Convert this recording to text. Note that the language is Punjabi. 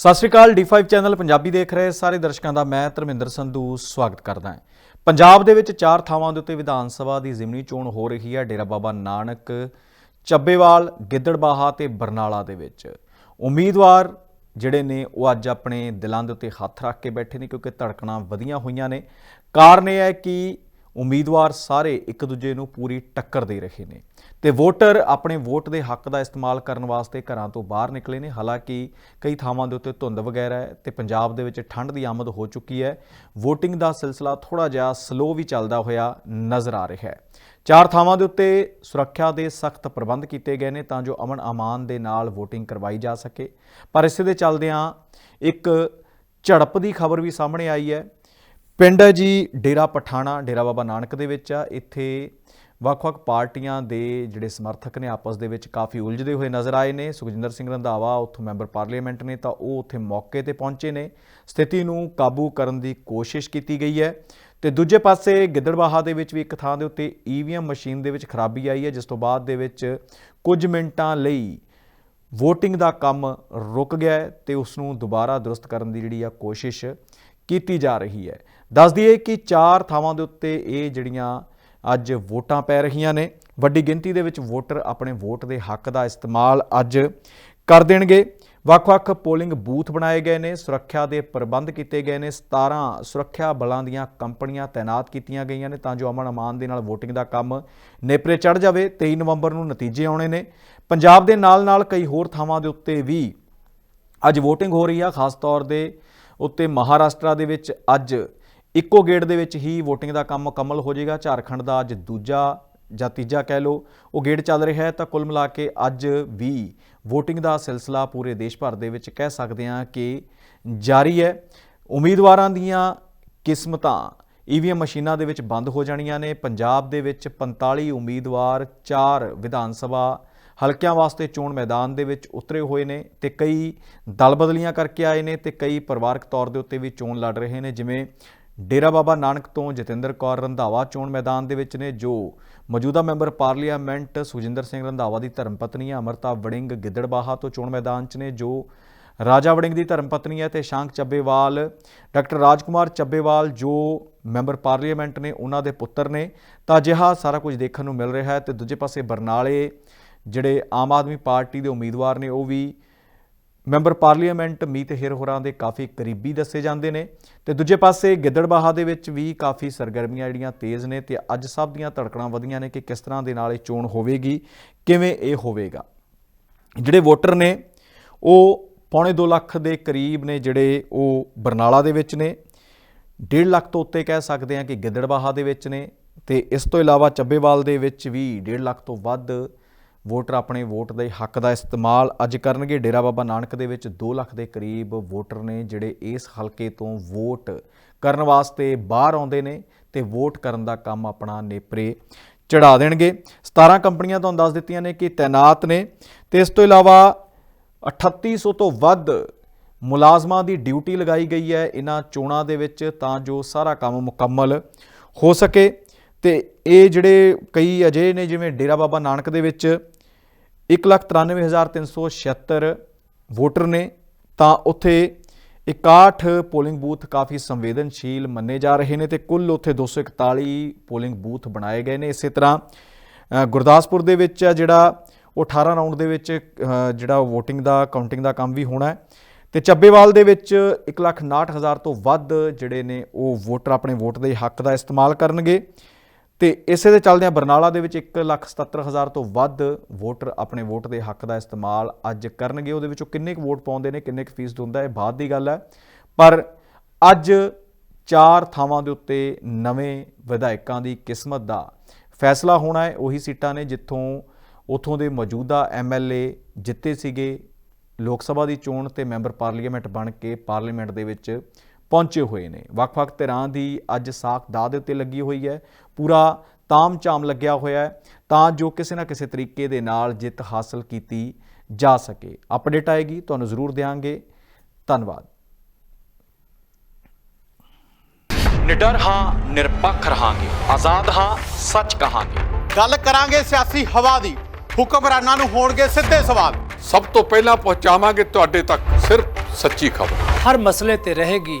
ਸਤਿ ਸ਼੍ਰੀ ਅਕਾਲ D5 ਚੈਨਲ ਪੰਜਾਬੀ ਦੇਖ ਰਹੇ ਸਾਰੇ ਦਰਸ਼ਕਾਂ ਦਾ ਮੈਂ ਧਰਮਿੰਦਰ ਸੰਧੂ ਸਵਾਗਤ ਕਰਦਾ ਹਾਂ। ਪੰਜਾਬ ਦੇ ਵਿੱਚ ਚਾਰ ਥਾਵਾਂ ਦੇ ਉੱਤੇ ਵਿਧਾਨ ਸਭਾ ਦੀ ਜ਼ਿਮਨੀ ਚੋਣ ਹੋ ਰਹੀ ਹੈ, ਡੇਰਾ ਬਾਬਾ ਨਾਨਕ, ਚੱਬੇਵਾਲ, ਗਿੱਦੜਬਾਹਾ ਤੇ ਬਰਨਾਲਾ ਦੇ ਵਿੱਚ। ਉਮੀਦਵਾਰ ਜਿਹੜੇ ਨੇ, ਉਹ ਅੱਜ ਆਪਣੇ ਦਿਲਾਂ ਦੇ ਉੱਤੇ ਹੱਥ ਰੱਖ ਕੇ ਬੈਠੇ ਨੇ ਕਿਉਂਕਿ ਧੜਕਣਾਂ ਵਧੀਆਂ ਹੋਈਆਂ ਨੇ। ਕਾਰਨ ਇਹ ਹੈ ਕਿ ਉਮੀਦਵਾਰ ਸਾਰੇ ਇੱਕ ਦੂਜੇ ਨੂੰ ਪੂਰੀ ਟੱਕਰ ਦੇ ਰਹੇ ਨੇ। ਤੇ ਵੋਟਰ ਆਪਣੇ ਵੋਟ ਦੇ ਹੱਕ ਦਾ ਇਸਤੇਮਾਲ ਕਰਨ ਵਾਸਤੇ ਘਰਾਂ ਤੋਂ ਬਾਹਰ ਨਿਕਲੇ ਨੇ। ਹਾਲਾਂਕਿ ਕਈ ਥਾਵਾਂ ਦੇ ਉੱਤੇ ਧੁੰਦ ਵਗੈਰਾ ਹੈ ਤੇ ਪੰਜਾਬ ਦੇ ਵਿੱਚ ਠੰਡ ਦੀ ਆਮਦ ਹੋ ਚੁੱਕੀ ਹੈ। VOTING ਦਾ ਸਿਲਸਿਲਾ ਥੋੜਾ ਜਿਹਾ ਸਲੋ ਵੀ ਚੱਲਦਾ ਹੋਇਆ ਨਜ਼ਰ ਆ ਰਿਹਾ ਹੈ। ਚਾਰ ਥਾਵਾਂ ਦੇ ਉੱਤੇ ਸੁਰੱਖਿਆ ਦੇ ਸਖਤ ਪ੍ਰਬੰਧ ਕੀਤੇ ਗਏ ਨੇ ਤਾਂ ਜੋ ਅਮਨ ਅਮਾਨ ਦੇ ਨਾਲ VOTING ਕਰਵਾਈ ਜਾ ਸਕੇ। ਪਰ ਇਸੇ ਦੇ ਚੱਲਦਿਆਂ ਇੱਕ ਝੜਪ ਦੀ ਖਬਰ ਵੀ ਸਾਹਮਣੇ ਆਈ ਹੈ। ਪਿੰਡ ਹੈ ਜੀ, ਡੇਰਾ ਪਠਾਣਾ, ਡੇਰਾ ਬਾਬਾ ਨਾਨਕ ਦੇ ਵਿੱਚ ਆ। ਇੱਥੇ ਵੱਖ-ਵੱਖ ਪਾਰਟੀਆਂ ਦੇ ਜਿਹੜੇ ਸਮਰਥਕ ਨੇ ਆਪਸ ਦੇ ਵਿੱਚ ਕਾਫੀ ਉਲਝਦੇ ਹੋਏ ਨਜ਼ਰ ਆਏ ਨੇ। ਸੁਖਜਿੰਦਰ ਸਿੰਘ ਰੰਧਾਵਾ ਉੱਥੋਂ ਮੈਂਬਰ ਪਾਰਲੀਮੈਂਟ ਨੇ ਤਾਂ ਉਹ ਉੱਥੇ ਮੌਕੇ ਤੇ ਪਹੁੰਚੇ ਨੇ। ਸਥਿਤੀ ਨੂੰ ਕਾਬੂ ਕਰਨ ਦੀ ਕੋਸ਼ਿਸ਼ ਕੀਤੀ ਗਈ ਹੈ। ਤੇ ਦੂਜੇ ਪਾਸੇ ਗਿੱਦੜਬਾਹਾ ਦੇ ਵਿੱਚ ਵੀ ਇੱਕ ਥਾਂ ਦੇ ਉੱਤੇ ਈਵੀਐਮ ਮਸ਼ੀਨ ਦੇ ਵਿੱਚ ਖਰਾਬੀ ਆਈ ਹੈ, ਜਿਸ ਤੋਂ ਬਾਅਦ ਦੇ ਵਿੱਚ ਕੁਝ ਮਿੰਟਾਂ ਲਈ VOTING ਦਾ ਕੰਮ ਰੁਕ ਗਿਆ ਹੈ ਤੇ ਉਸ ਨੂੰ ਦੁਬਾਰਾ ਦਰੁਸਤ ਕਰਨ ਦੀ ਜਿਹੜੀ ਆ ਕੋਸ਼ਿਸ਼ ਕੀਤੀ ਜਾ ਰਹੀ ਹੈ। ਦੱਸ ਦਈਏ ਕਿ ਚਾਰ ਥਾਵਾਂ ਦੇ ਉੱਤੇ ਇਹ ਜਿਹੜੀਆਂ ਅੱਜ ਵੋਟਾਂ ਪੈ ਰਹੀਆਂ ਨੇ, ਵੱਡੀ ਗਿਣਤੀ ਦੇ ਵਿੱਚ ਵੋਟਰ ਆਪਣੇ ਵੋਟ ਦੇ ਹੱਕ ਦਾ ਇਸਤੇਮਾਲ ਅੱਜ ਕਰ ਦੇਣਗੇ। ਵੱਖ-ਵੱਖ ਪੋਲਿੰਗ ਬੂਥ ਬਣਾਏ ਗਏ ਨੇ, ਸੁਰੱਖਿਆ ਦੇ ਪ੍ਰਬੰਧ ਕੀਤੇ ਗਏ ਨੇ 17 ਸੁਰੱਖਿਆ ਬਲਾਂ ਦੀਆਂ ਕੰਪਨੀਆਂ ਤਾਇਨਾਤ ਕੀਤੀਆਂ ਗਈਆਂ ਨੇ ਤਾਂ ਜੋ ਅਮਨ ਅਮਾਨ ਦੇ ਨਾਲ VOTING ਦਾ ਕੰਮ ਨੇਪਰੇ ਚੜ ਜਾਵੇ। 23 ਨਵੰਬਰ ਨੂੰ ਨਤੀਜੇ ਆਉਣੇ ਨੇ। ਪੰਜਾਬ ਦੇ ਨਾਲ-ਨਾਲ ਕਈ ਹੋਰ ਥਾਵਾਂ ਦੇ ਉੱਤੇ ਵੀ ਅੱਜ VOTING ਹੋ ਰਹੀ ਆ, ਖਾਸ ਤੌਰ ਦੇ ਉੱਤੇ ਮਹਾਰਾਸ਼ਟਰ ਦੇ ਵਿੱਚ ਅੱਜ ਇੱਕੋ ਗੇਟ ਦੇ ਵਿੱਚ ਹੀ VOTING ਦਾ ਕੰਮ ਮੁਕੰਮਲ ਹੋ ਜਾਏਗਾ। ਝਾਰਖੰਡ ਦਾ ਅੱਜ ਦੂਜਾ ਜਾਂ ਤੀਜਾ ਕਹਿ ਲਓ। ਉਹ ਗੇਟ ਚੱਲ ਰਿਹਾ ਹੈ ਤਾਂ ਕੁੱਲ ਮਿਲਾ ਕੇ ਅੱਜ ਵੀ VOTING ਦਾ ਸਿਲਸਿਲਾ ਪੂਰੇ ਦੇਸ਼ ਭਰ ਦੇ ਵਿੱਚ ਕਹਿ ਸਕਦੇ ਹਾਂ ਕਿ ਜਾਰੀ ਹੈ। ਉਮੀਦਵਾਰਾਂ ਦੀਆਂ ਕਿਸਮਤਾਂ ਈਵੀਐਮ ਮਸ਼ੀਨਾਂ ਦੇ ਵਿੱਚ ਬੰਦ ਹੋ ਜਾਣੀਆਂ ਨੇ। ਪੰਜਾਬ ਦੇ ਵਿੱਚ 45 ਉਮੀਦਵਾਰ 4 ਵਿਧਾਨ ਸਭਾ ਹਲਕਿਆਂ ਵਾਸਤੇ ਚੋਣ ਮੈਦਾਨ ਦੇ ਵਿੱਚ ਉਤਰੇ ਹੋਏ ਨੇ ਤੇ ਕਈ ਦਲ ਬਦਲੀਆਂ ਕਰਕੇ ਆਏ ਨੇ ਤੇ ਕਈ ਪਰਿਵਾਰਕ ਤੌਰ ਦੇ ਉੱਤੇ ਵੀ ਚੋਣ ਲੜ ਰਹੇ ਨੇ, ਜਿਵੇਂ ਡੇਰਾ ਬਾਬਾ ਨਾਨਕ ਤੋਂ ਜਤਿੰਦਰ ਕੌਰ ਰੰਧਾਵਾ ਚੋਣ ਮੈਦਾਨ ਦੇ ਵਿੱਚ ਨੇ, ਜੋ ਮੌਜੂਦਾ ਮੈਂਬਰ ਪਾਰਲੀਮੈਂਟ ਸੁਖਜਿੰਦਰ ਸਿੰਘ ਰੰਧਾਵਾ ਦੀ ਧਰਮ ਪਤਨੀ ਹੈ ਅਮਰਤਾ ਵੜਿੰਗ ਗਿੱਦੜਬਾਹਾ ਤੋਂ ਚੋਣ ਮੈਦਾਨ 'ਚ ਨੇ, ਜੋ ਰਾਜਾ ਵੜਿੰਗ ਦੀ ਧਰਮ ਪਤਨੀ ਹੈ ਤੇ ਸ਼ਾਂਕ ਚੱਬੇਵਾਲ, ਡਾਕਟਰ ਰਾਜਕੁਮਾਰ ਚੱਬੇਵਾਲ, ਜੋ ਮੈਂਬਰ ਪਾਰਲੀਮੈਂਟ ਨੇ, ਉਹਨਾਂ ਦੇ ਪੁੱਤਰ ਨੇ। ਤਾਂ ਅਜਿਹਾ ਸਾਰਾ ਕੁਝ ਦੇਖਣ ਨੂੰ ਮਿਲ ਰਿਹਾ ਹੈ ਤੇ ਦੂਜੇ ਪਾਸੇ ਬਰਨਾਲੇ ਜਿਹੜੇ ਆਮ ਆਦਮੀ ਪਾਰਟੀ ਦੇ ਉਮੀਦਵਾਰ ਨੇ, ਉਹ ਵੀ ਮੈਂਬਰ ਪਾਰਲੀਮੈਂਟ ਮੀਤ ਹੇਰ ਹੋਰਾਂ ਦੇ ਕਾਫੀ ਕਰੀਬੀ ਦੱਸੇ ਜਾਂਦੇ ਨੇ ਤੇ ਦੂਜੇ ਪਾਸੇ ਗਿੱਦੜਬਾਹਾ ਦੇ ਵਿੱਚ ਵੀ ਕਾਫੀ ਸਰਗਰਮੀਆਂ ਜਿਹੜੀਆਂ ਤੇਜ਼ ਨੇ ਤੇ ਅੱਜ ਸਭ ਦੀਆਂ ਧੜਕਣਾਂ ਵਧੀਆਂ ਨੇ ਕਿ ਕਿਸ ਤਰ੍ਹਾਂ ਦੇ ਨਾਲ ਇਹ ਚੋਣ ਹੋਵੇਗੀ, ਕਿਵੇਂ ਇਹ ਹੋਵੇਗਾ। ਜਿਹੜੇ ਵੋਟਰ ਨੇ, ਉਹ ਪੌਣੇ 2 ਲੱਖ ਦੇ ਕਰੀਬ ਨੇ ਜਿਹੜੇ ਉਹ ਬਰਨਾਲਾ ਦੇ ਵਿੱਚ ਨੇ। 1.5 ਲੱਖ ਤੋਂ ਉੱਤੇ ਕਹਿ ਸਕਦੇ ਹਾਂ ਕਿ ਗਿੱਦੜਬਾਹਾ ਦੇ ਵਿੱਚ ਨੇ ਤੇ ਇਸ ਤੋਂ ਇਲਾਵਾ ਚੱਬੇਵਾਲ ਦੇ ਵਿੱਚ ਵੀ 1.5 ਲੱਖ ਤੋਂ ਵੱਧ ਵੋਟਰ ਆਪਣੇ ਵੋਟ ਦੇ ਹੱਕ ਦਾ ਇਸਤੇਮਾਲ ਅੱਜ ਕਰਨਗੇ। ਡੇਰਾ ਬਾਬਾ ਨਾਨਕ ਦੇ ਵਿੱਚ 2 ਲੱਖ ਦੇ ਕਰੀਬ ਵੋਟਰ ਨੇ ਜਿਹੜੇ ਇਸ ਹਲਕੇ ਤੋਂ ਵੋਟ ਕਰਨ ਵਾਸਤੇ ਬਾਹਰ ਆਉਂਦੇ ਨੇ ਤੇ ਵੋਟ ਕਰਨ ਦਾ ਕੰਮ ਆਪਣਾ ਨੇਪਰੇ ਚੜਾ ਦੇਣਗੇ। 17 ਕੰਪਨੀਆਂ ਤੁਹਾਨੂੰ ਦੱਸ ਦਿੱਤੀਆਂ ਨੇ ਕਿ ਤਾਇਨਾਤ ਨੇ ਤੇ ਇਸ ਤੋਂ ਇਲਾਵਾ 3800 ਤੋਂ ਵੱਧ ਮੁਲਾਜ਼ਮਾਂ ਦੀ ਡਿਊਟੀ ਲਗਾਈ ਗਈ ਹੈ। ਇਹਨਾਂ ਚੋਣਾਂ ਦੇ ਵਿੱਚ ਤਾਂ ਜੋ ਸਾਰਾ ਕੰਮ ਮੁਕੰਮਲ ਹੋ ਸਕੇ। ਤੇ ਇਹ ਜਿਹੜੇ ਕਈ ਅਜੇ ਨੇ ਜਿਵੇਂ ਡੇਰਾ ਬਾਬਾ ਨਾਨਕ ਦੇ ਵਿੱਚ 193376 ਵੋਟਰ ਨੇ, ਤਾਂ ਉੱਥੇ 61 ਪੋਲਿੰਗ ਬੂਥ ਕਾਫੀ ਸੰਵੇਦਨਸ਼ੀਲ ਮੰਨੇ ਜਾ ਰਹੇ ਨੇ ਤੇ ਕੁੱਲ ਉੱਥੇ 241 ਪੋਲਿੰਗ ਬੂਥ ਬਣਾਏ ਗਏ ਨੇ ਇਸੇ ਤਰ੍ਹਾਂ ਗੁਰਦਾਸਪੁਰ ਦੇ ਵਿੱਚ ਆ ਜਿਹੜਾ ਉਹ 18 ਰਾਉਂਡ ਦੇ ਵਿੱਚ ਜਿਹੜਾ VOTING ਦਾ, ਕਾਊਂਟਿੰਗ ਦਾ ਕੰਮ ਵੀ ਹੋਣਾ ਹੈ ਤੇ ਚੱਬੇਵਾਲ ਦੇ ਵਿੱਚ 169000 ਤੋਂ ਵੱਧ ਜਿਹੜੇ ਨੇ ਉਹ ਵੋਟਰ ਆਪਣੇ ਵੋਟ ਦੇ ਹੱਕ ਦਾ ਇਸਤੇਮਾਲ ਕਰਨਗੇ। ਤੇ ਇਸੇ ਦੇ ਚੱਲਦਿਆਂ ਬਰਨਾਲਾ ਦੇ ਵਿੱਚ 177000 ਤੋਂ ਵੱਧ ਵੋਟਰ ਆਪਣੇ ਵੋਟ ਦੇ ਹੱਕ ਦਾ ਇਸਤੇਮਾਲ ਅੱਜ ਕਰਨਗੇ। ਉਹਦੇ ਵਿੱਚੋਂ ਕਿੰਨੇ ਕੁ ਵੋਟ ਪਾਉਂਦੇ ਨੇ, ਕਿੰਨੇ ਕੁ ਫੀਸਦ ਹੁੰਦਾ ਇਹ ਬਾਅਦ ਦੀ ਗੱਲ ਹੈ। ਪਰ ਅੱਜ ਚਾਰ ਥਾਵਾਂ ਦੇ ਉੱਤੇ ਨਵੇਂ ਵਿਧਾਇਕਾਂ ਦੀ ਕਿਸਮਤ ਦਾ ਫੈਸਲਾ ਹੋਣਾ ਹੈ। ਉਹੀ ਸੀਟਾਂ ਨੇ ਜਿੱਥੋਂ ਉਥੋਂ ਦੇ ਮੌਜੂਦਾ ਐਮਐਲਏ ਜਿੱਤੇ ਸੀਗੇ। ਲੋਕ ਸਭਾ ਦੀ ਚੋਣ ਤੇ ਮੈਂਬਰ ਪਾਰਲੀਮੈਂਟ ਬਣ ਕੇ ਪਾਰਲੀਮੈਂਟ ਦੇ ਵਿੱਚ ਪਹੁੰਚੇ ਹੋਏ ਨੇ। ਵੱਖ-ਵੱਖ ਤਰ੍ਹਾਂ ਦੀ ਅੱਜ ਸਾਖ ਦਾਅ ਦੇ ਉੱਤੇ ਲੱਗੀ ਹੋਈ ਹੈ। ਪੂਰਾ ਤਾਮ-ਝਾਮ ਲੱਗਿਆ ਹੋਇਆ ਹੈ ਤਾਂ ਜੋ ਕਿਸੇ ਨਾ ਕਿਸੇ ਤਰੀਕੇ ਦੇ ਨਾਲ ਜਿੱਤ ਹਾਸਲ ਕੀਤੀ ਜਾ ਸਕੇ। ਅਪਡੇਟ ਆਏਗੀ ਤੁਹਾਨੂੰ ਜ਼ਰੂਰ ਦੇਵਾਂਗੇ ਧੰਨਵਾਦ। ਨਿਡਰ ਹਾਂ ਨਿਰਪੱਖ ਰਹਾਂਗੇ। ਆਜ਼ਾਦ ਹਾਂ ਸੱਚ ਕਹਾਂਗੇ। ਗੱਲ ਕਰਾਂਗੇ ਸਿਆਸੀ ਹਵਾ ਦੀ। ਹੁਕਮਰਾਨਾਂ ਨੂੰ ਹੋਣਗੇ ਸਿੱਧੇ ਸਵਾਲ। ਸਭ ਤੋਂ ਪਹਿਲਾਂ ਪਹੁੰਚਾਵਾਂਗੇ ਤੁਹਾਡੇ ਤੱਕ ਸਿਰਫ ਸੱਚੀ ਖਬਰ। ਹਰ ਮਸਲੇ ਤੇ ਰਹੇਗੀ